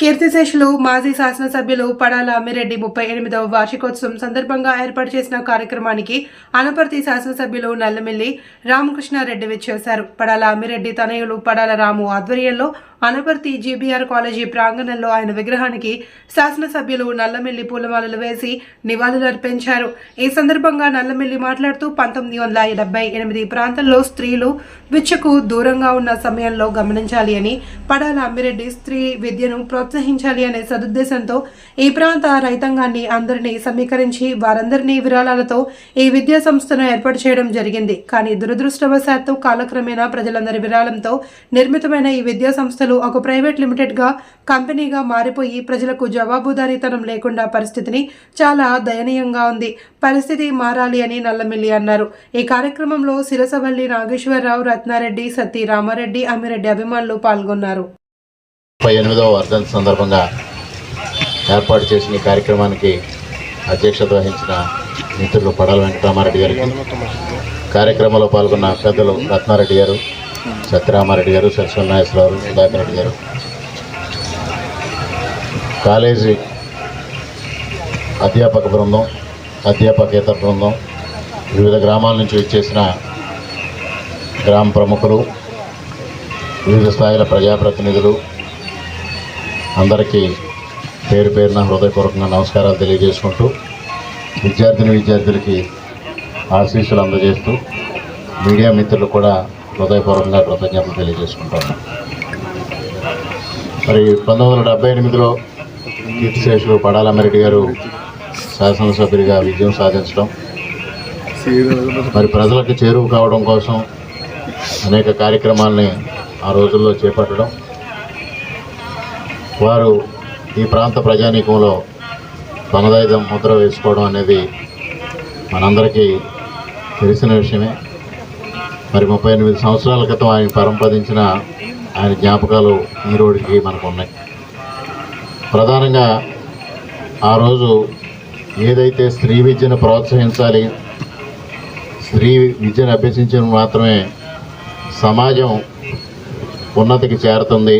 కీర్తిశేషులు మాజీ శాసనసభ్యులు పడాల అమ్మిరెడ్డి ముప్పై ఎనిమిదవ వార్షికోత్సవం సందర్భంగా ఏర్పాటు చేసిన కార్యక్రమానికి అనపర్తి శాసనసభ్యులు నల్లమిల్లి రామకృష్ణారెడ్డి విచ్చేశారు. పడాల అమ్మిరెడ్డి తనయులు పడాల రాము ఆధ్వర్యంలో అనపర్తి జీబీఆర్ కాలేజీ ప్రాంగణంలో ఆయన విగ్రహానికి శాసనసభ్యులు నల్లమిల్లి పూలమాలలు వేసి నివాళులర్పించారు ఈ సందర్భంగా నల్లమిల్లి మాట్లాడుతూ పంతొమ్మిది వందల డెబ్బై ఎనిమిది ప్రాంతంలో స్త్రీలు విద్యకు దూరంగా ఉన్న సమయంలో గమనించాలి అని పడాల అమ్మిరెడ్డి స్త్రీ విద్యను ప్రోత్సహించాలి అనే సదుద్దేశంతో ఈ ప్రాంత రైతాంగాన్ని అందరినీ సమీకరించి వారందరినీ విరాళాలతో ఈ విద్యా సంస్థను ఏర్పాటు చేయడం జరిగింది. కానీ దురదృష్టవశాత్తు కాలక్రమేణా ప్రజలందరి విరాళంతో నిర్మితమైన ఈ విద్యా సంస్థలు ఒక ప్రైవేట్ లిమిటెడ్గా కంపెనీగా మారిపోయి ప్రజలకు జవాబుదారీతనం లేకుండా పరిస్థితిని చాలా దయనీయంగా ఉంది. పరిస్థితి మారాలి అని నల్లమిల్లి అన్నారు. ఈ కార్యక్రమంలో సిరసవల్లి నాగేశ్వరరావు రత్నారెడ్డి సత్తి రామారెడ్డి అమ్మిరెడ్డి అభిమానులు పాల్గొన్నారు. ముప్పై ఎనిమిదవ వర్ధంతి సందర్భంగా ఏర్పాటు చేసిన ఈ కార్యక్రమానికి అధ్యక్షత వహించిన మిత్రులు పడాల వెంకటరామారెడ్డి గారికి. కార్యక్రమంలో పాల్గొన్న పెద్దలు రత్నారెడ్డి గారు సత్యరామారెడ్డి గారు సరస్వతి సుధాకర్ రెడ్డి గారు. కాలేజీ అధ్యాపక బృందం అధ్యాపకేతర బృందం వివిధ గ్రామాల నుంచి వచ్చేసిన గ్రామ ప్రముఖులు వివిధ స్థాయిల ప్రజాప్రతినిధులు అందరికీ పేరు పేరున హృదయపూర్వకంగా నమస్కారాలు తెలియజేసుకుంటూ విద్యార్థిని విద్యార్థులకి ఆశీస్సులు అందజేస్తూ మీడియా మిత్రులు కూడా హృదయపూర్వకంగా కృతజ్ఞతలు తెలియజేసుకుంటాను. మరి పంతొమ్మిది వందల డెబ్బై ఎనిమిదిలో కీర్తిశేషులు పడాలమ్మిరెడ్డి గారు శాసనసభ్యుడిగా విజయం సాధించడం మరి ప్రజలకు చేరువు కావడం కోసం అనేక కార్యక్రమాల్ని ఆ రోజుల్లో చేపట్టడం వారు ఈ ప్రాంత ప్రజానీకంలో తనదైన ముద్ర వేసుకోవడం అనేది మనందరికీ తెలిసిన విషయమే. మరి ముప్పై ఎనిమిది సంవత్సరాల క్రితం ఆయన పరంపదించిన ఆయన జ్ఞాపకాలు ఈ రోజుకి మనకు ఉన్నాయి. ప్రధానంగా ఆ రోజు ఏదైతే స్త్రీ విద్యను ప్రోత్సహించాలి స్త్రీ విద్యను అభ్యసించిన మాత్రమే సమాజం ఉన్నతికి చేరుతుంది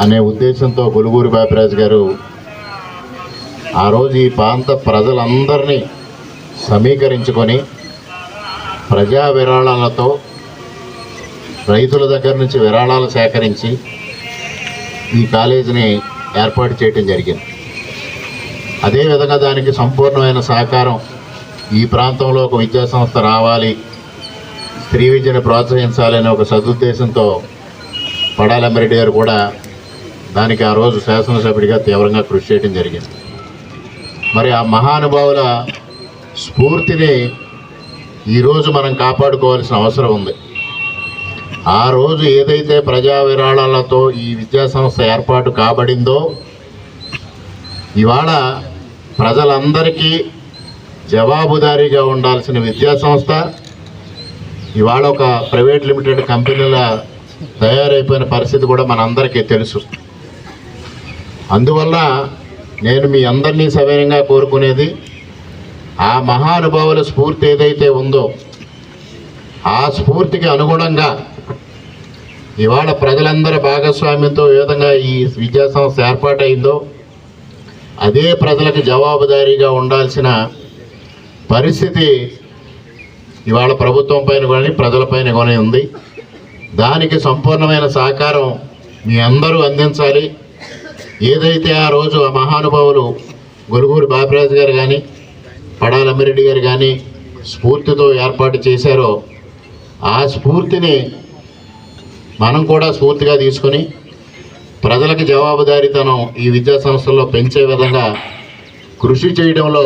అనే ఉద్దేశంతో గులుగూరి బాపిరాజు గారు ఆ రోజు ఈ ప్రాంత ప్రజలందరినీ సమీకరించుకొని ప్రజా విరాళాలతో రైతుల దగ్గర నుంచి విరాళాలు సేకరించి ఈ కాలేజీని ఏర్పాటు చేయడం జరిగింది. అదేవిధంగా దానికి సంపూర్ణమైన సహకారం ఈ ప్రాంతంలో ఒక విద్యా సంస్థ రావాలి స్త్రీ విద్యను ప్రోత్సహించాలనే ఒక సదుద్దేశంతో పడాలమ్మిరెడ్డి గారు కూడా దానికి ఆ రోజు శాసనసభ్యుడిగా తీవ్రంగా కృషి చేయడం జరిగింది. మరి ఆ మహానుభావుల స్ఫూర్తిని ఈరోజు మనం కాపాడుకోవాల్సిన అవసరం ఉంది. ఆ రోజు ఏదైతే ప్రజా విరాళాలతో ఈ విద్యాసంస్థ ఏర్పాటు కాబడిందో ఇవాళ ప్రజలందరికీ జవాబుదారీగా ఉండాల్సిన విద్యాసంస్థ ఇవాళ ఒక ప్రైవేట్ లిమిటెడ్ కంపెనీల తయారైపోయిన పరిస్థితి కూడా మనందరికీ తెలుసు. అందువల్ల నేను మీ అందరినీ సవినయంగా కోరుకునేది ఆ మహానుభావుల స్ఫూర్తి ఏదైతే ఉందో ఆ స్ఫూర్తికి అనుగుణంగా ఇవాళ ప్రజలందరి భాగస్వామ్యంతో ఏ విధంగా ఈ విద్యా సంస్థ ఏర్పాటైందో అదే ప్రజలకు జవాబుదారీగా ఉండాల్సిన పరిస్థితి ఇవాళ ప్రభుత్వం పైన కానీ ప్రజలపైన కానీ ఉంది. దానికి సంపూర్ణమైన సహకారం మీ అందరూ అందించాలి. ఏదైతే ఆ రోజు ఆ మహానుభావులు గురుగురు బాపిరాజు గారు కానీ పడాల అమ్మిరెడ్డి గారు కానీ స్ఫూర్తితో ఏర్పాటు చేశారో ఆ స్ఫూర్తిని మనం కూడా స్ఫూర్తిగా తీసుకొని ప్రజలకు జవాబుదారీతనం ఈ విద్యా సంస్థల్లో పెంచే విధంగా కృషి చేయడంలో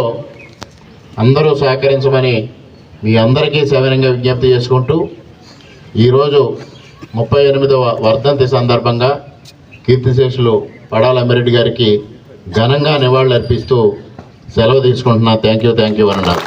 అందరూ సహకరించమని మీ అందరికీ సవినంగా విజ్ఞప్తి చేసుకుంటూ ఈరోజు ముప్పై ఎనిమిదవ వర్ధంతి సందర్భంగా కీర్తిశేషులు పడాల అమ్మిరెడ్డి గారికి ఘనంగా నివాళులు అర్పిస్తూ సెలవు తీసుకుంటున్నా. థ్యాంక్ యూ థ్యాంక్ యూ అన్నారు